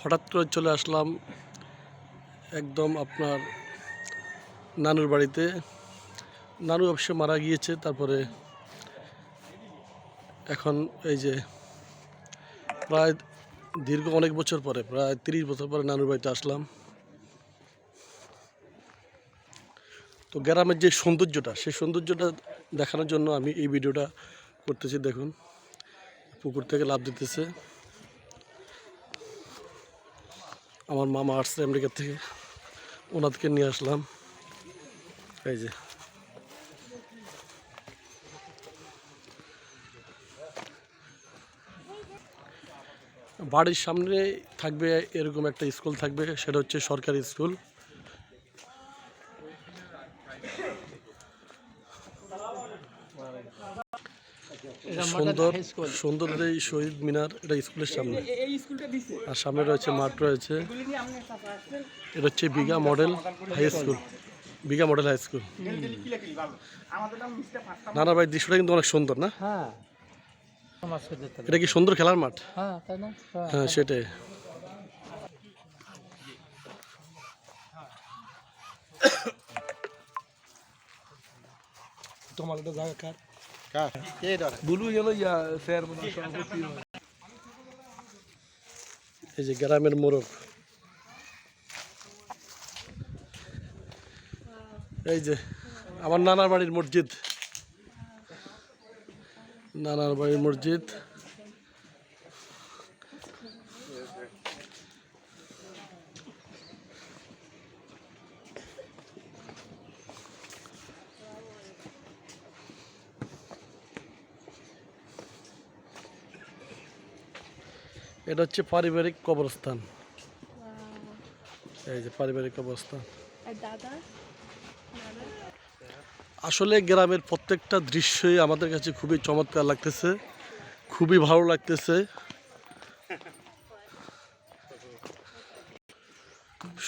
হঠাৎ করে চলে আসলাম একদম আপনার নানুর বাড়িতে। নানু অবশ্য মারা গিয়েছে, তারপরে এখন এই যে প্রায় দীর্ঘ অনেক বছর পরে, প্রায় তিরিশ বছর পরে নানুর বাড়িতে আসলাম। তো গ্রামের যে সৌন্দর্যটা, সেই সৌন্দর্যটা দেখানোর জন্য আমি এই ভিডিওটা করতেছি, দেখুন। পুকুর থেকে লাভ দিতেছে। আমার মামা আসছে আমেরিকা থেকে। ওনাদেরকে নিয়ে আসলাম। এই যে। বাড়ির সামনে থাকবে এরকম একটা স্কুল থাকবে, সেটা হচ্ছে সরকারি স্কুল। সুন্দর সুন্দর এই শহীদ মিনার এটা স্কুলের সামনে। এই স্কুলটা দিছে। আর সামনে রয়েছে মাঠ রয়েছে। এটা হচ্ছে Bigha model high school. Bigha model high school. আমাদের নাম নানা ভাই দৃশ্যটা কিন্তু অনেক সুন্দর না? হ্যাঁ। এটা কি সুন্দর খেলার মাঠ? হ্যাঁ তাই না? হ্যাঁ। হ্যাঁ সেটাই। তোমার একটা জায়গা কার? বুলু গেল ইয়া স্যার এই যে গ্রামের মোরগ এই যে আমার নানার বাড়ির মসজিদ। নানার বাড়ির মসজিদ। এটা হচ্ছে পারিবারিক কবরস্থান। এই যে পারিবারিক কবরস্থান। আসলে গ্রামের প্রত্যেকটা দৃশ্যই আমাদের কাছে খুবই চমৎকার লাগতেছে খুবই ভালো লাগতেছে।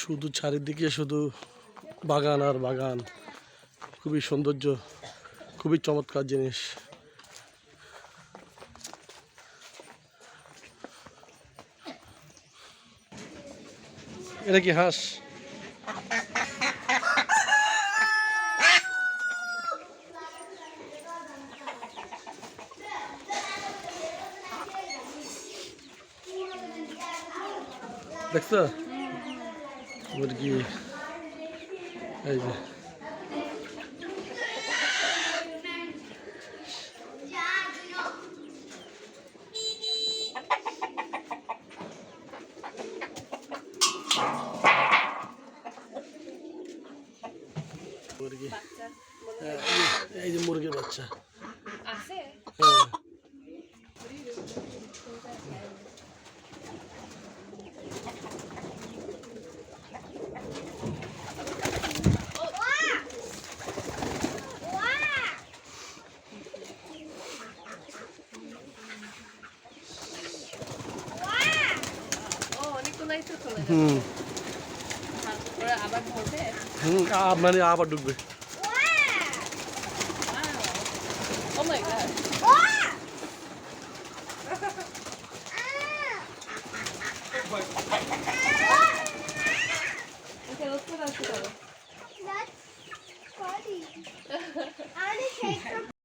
শুধু চারিদিকে শুধু বাগান আর বাগান খুবই সৌন্দর্য খুবই চমৎকার জিনিস। এটা কি হাঁস? দেখছ? মুরগি। এই যে। যে- এই যে মুরগির বাচ্চা। হ্যাঁ। হুম। মানে আবার ঢুকবে like that.